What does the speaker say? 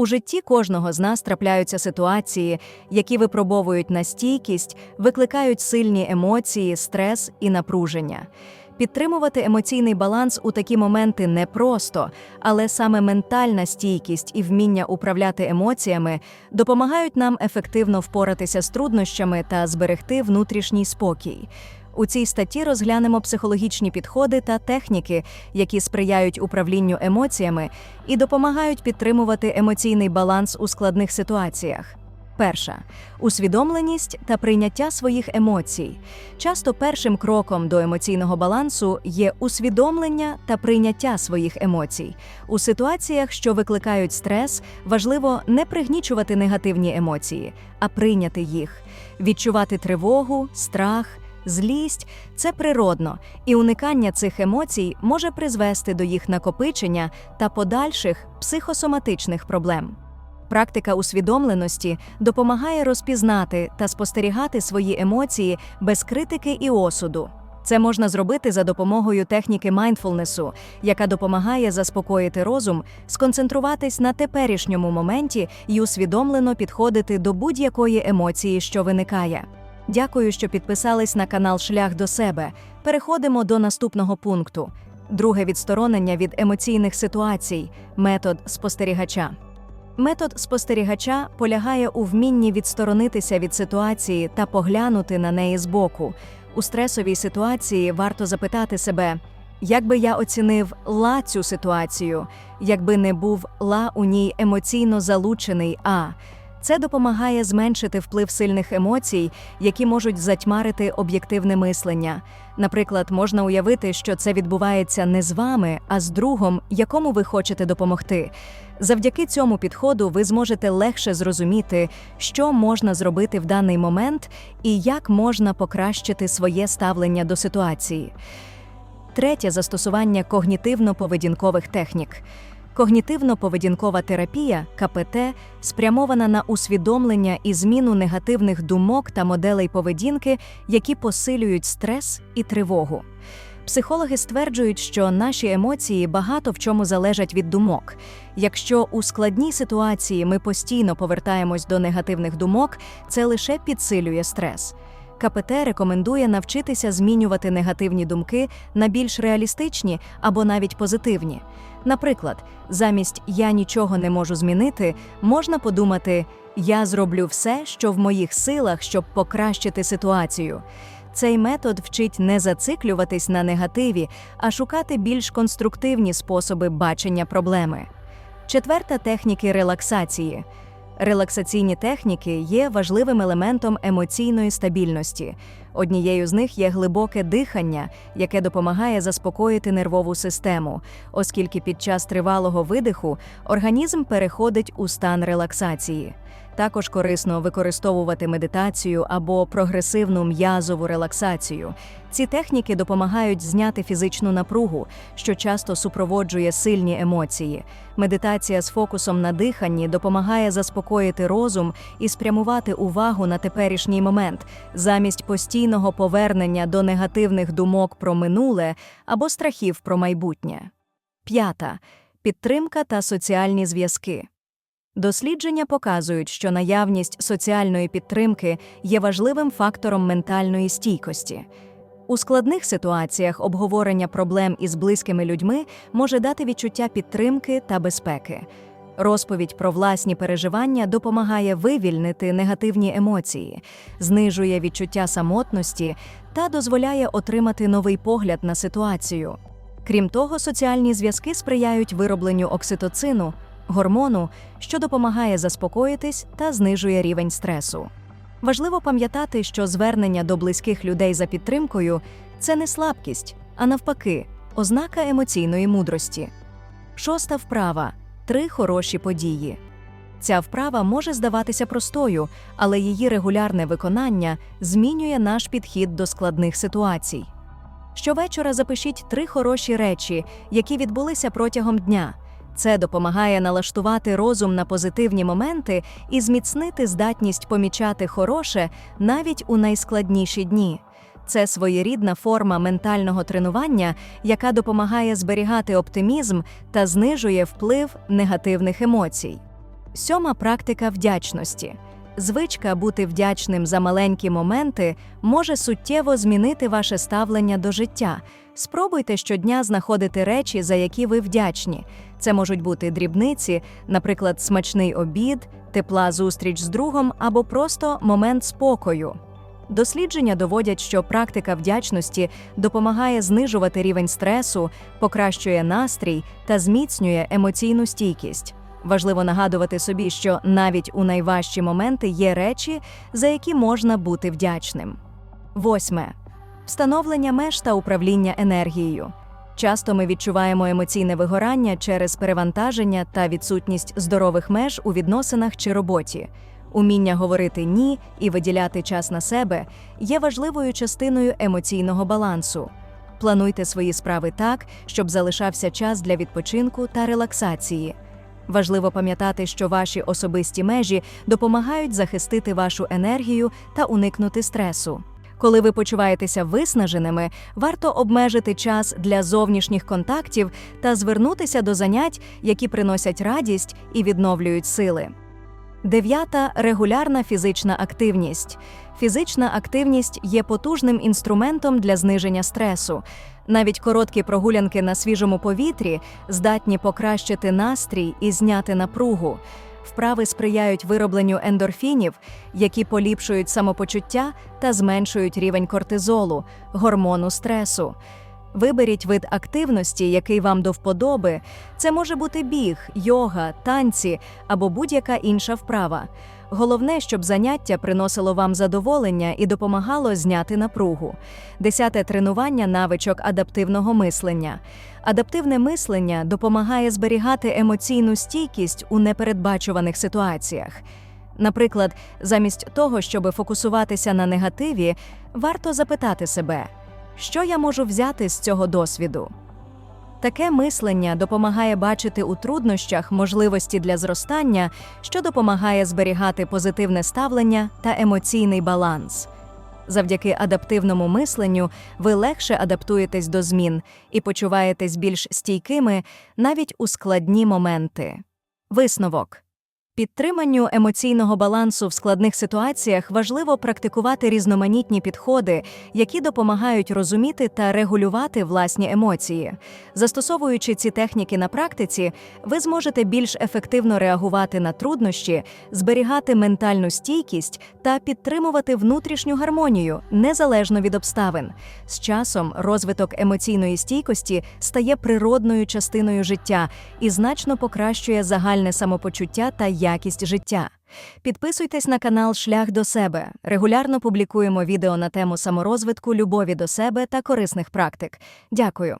У житті кожного з нас трапляються ситуації, які випробовують на стійкість, викликають сильні емоції, стрес і напруження. Підтримувати емоційний баланс у такі моменти непросто, але саме ментальна стійкість і вміння управляти емоціями допомагають нам ефективно впоратися з труднощами та зберегти внутрішній спокій. У цій статті розглянемо психологічні підходи та техніки, які сприяють управлінню емоціями і допомагають підтримувати емоційний баланс у складних ситуаціях. Перша усвідомленість та прийняття своїх емоцій. Часто першим кроком до емоційного балансу є усвідомлення та прийняття своїх емоцій. У ситуаціях, що викликають стрес, важливо не пригнічувати негативні емоції, а прийняти їх, відчувати тривогу, страх. Злість це природно, і уникання цих емоцій може призвести до їх накопичення та подальших психосоматичних проблем. Практика усвідомленості допомагає розпізнати та спостерігати свої емоції без критики і осуду. Це можна зробити за допомогою техніки майндфулнесу, яка допомагає заспокоїти розум, сконцентруватись на теперішньому моменті і усвідомлено підходити до будь-якої емоції, що виникає. Дякую, що підписались на канал Шлях до себе. Переходимо до наступного пункту: друге відсторонення від емоційних ситуацій метод спостерігача. Метод спостерігача полягає у вмінні відсторонитися від ситуації та поглянути на неї збоку. У стресовій ситуації варто запитати себе, як би я оцінив ла цю ситуацію, якби не був ла у ній емоційно залучений а. Це допомагає зменшити вплив сильних емоцій, які можуть затьмарити об'єктивне мислення. Наприклад, можна уявити, що це відбувається не з вами, а з другом, якому ви хочете допомогти. Завдяки цьому підходу ви зможете легше зрозуміти, що можна зробити в даний момент і як можна покращити своє ставлення до ситуації. Третє застосування когнітивно-поведінкових технік. Когнітивно-поведінкова терапія КПТ спрямована на усвідомлення і зміну негативних думок та моделей поведінки, які посилюють стрес і тривогу. Психологи стверджують, що наші емоції багато в чому залежать від думок. Якщо у складній ситуації ми постійно повертаємось до негативних думок, це лише підсилює стрес. КПТ рекомендує навчитися змінювати негативні думки на більш реалістичні або навіть позитивні. Наприклад, замість я нічого не можу змінити, можна подумати я зроблю все, що в моїх силах, щоб покращити ситуацію. Цей метод вчить не зациклюватись на негативі, а шукати більш конструктивні способи бачення проблеми. Четверта техніки релаксації. Релаксаційні техніки є важливим елементом емоційної стабільності. Однією з них є глибоке дихання, яке допомагає заспокоїти нервову систему, оскільки під час тривалого видиху організм переходить у стан релаксації. Також корисно використовувати медитацію або прогресивну м'язову релаксацію. Ці техніки допомагають зняти фізичну напругу, що часто супроводжує сильні емоції. Медитація з фокусом на диханні допомагає заспокоїти розум і спрямувати увагу на теперішній момент, замість постійного повернення до негативних думок про минуле або страхів про майбутнє. П'ята підтримка та соціальні зв'язки. Дослідження показують, що наявність соціальної підтримки є важливим фактором ментальної стійкості. У складних ситуаціях обговорення проблем із близькими людьми може дати відчуття підтримки та безпеки. Розповідь про власні переживання допомагає вивільнити негативні емоції, знижує відчуття самотності та дозволяє отримати новий погляд на ситуацію. Крім того, соціальні зв'язки сприяють виробленню окситоцину, гормону, що допомагає заспокоїтись та знижує рівень стресу. Важливо пам'ятати, що звернення до близьких людей за підтримкою це не слабкість, а навпаки, ознака емоційної мудрості. Шоста вправа три хороші події. Ця вправа може здаватися простою, але її регулярне виконання змінює наш підхід до складних ситуацій. Щовечора запишіть три хороші речі, які відбулися протягом дня. Це допомагає налаштувати розум на позитивні моменти і зміцнити здатність помічати хороше навіть у найскладніші дні. Це своєрідна форма ментального тренування, яка допомагає зберігати оптимізм та знижує вплив негативних емоцій. Сьома практика вдячності. Звичка бути вдячним за маленькі моменти може суттєво змінити ваше ставлення до життя. Спробуйте щодня знаходити речі, за які ви вдячні. Це можуть бути дрібниці, наприклад, смачний обід, тепла зустріч з другом або просто момент спокою. Дослідження доводять, що практика вдячності допомагає знижувати рівень стресу, покращує настрій та зміцнює емоційну стійкість. Важливо нагадувати собі, що навіть у найважчі моменти є речі, за які можна бути вдячним. Восьме встановлення меж та управління енергією. Часто ми відчуваємо емоційне вигорання через перевантаження та відсутність здорових меж у відносинах чи роботі. Уміння говорити ні і виділяти час на себе є важливою частиною емоційного балансу. Плануйте свої справи так, щоб залишався час для відпочинку та релаксації. Важливо пам'ятати, що ваші особисті межі допомагають захистити вашу енергію та уникнути стресу. Коли ви почуваєтеся виснаженими, варто обмежити час для зовнішніх контактів та звернутися до занять, які приносять радість і відновлюють сили. Дев'ята регулярна фізична активність. Фізична активність є потужним інструментом для зниження стресу. Навіть короткі прогулянки на свіжому повітрі здатні покращити настрій і зняти напругу. Вправи сприяють виробленню ендорфінів, які поліпшують самопочуття та зменшують рівень кортизолу, гормону стресу. Виберіть вид активності, який вам до вподоби. Це може бути біг, йога, танці або будь-яка інша вправа. Головне, щоб заняття приносило вам задоволення і допомагало зняти напругу. Десяте тренування навичок адаптивного мислення. Адаптивне мислення допомагає зберігати емоційну стійкість у непередбачуваних ситуаціях. Наприклад, замість того, щоб фокусуватися на негативі, варто запитати себе, що я можу взяти з цього досвіду. Таке мислення допомагає бачити у труднощах можливості для зростання, що допомагає зберігати позитивне ставлення та емоційний баланс. Завдяки адаптивному мисленню ви легше адаптуєтесь до змін і почуваєтесь більш стійкими навіть у складні моменти. Висновок Підтриманню емоційного балансу в складних ситуаціях важливо практикувати різноманітні підходи, які допомагають розуміти та регулювати власні емоції. Застосовуючи ці техніки на практиці, ви зможете більш ефективно реагувати на труднощі, зберігати ментальну стійкість та підтримувати внутрішню гармонію незалежно від обставин. З часом розвиток емоційної стійкості стає природною частиною життя і значно покращує загальне самопочуття та якість життя. Підписуйтесь на канал Шлях до себе. Регулярно публікуємо відео на тему саморозвитку, любові до себе та корисних практик. Дякую.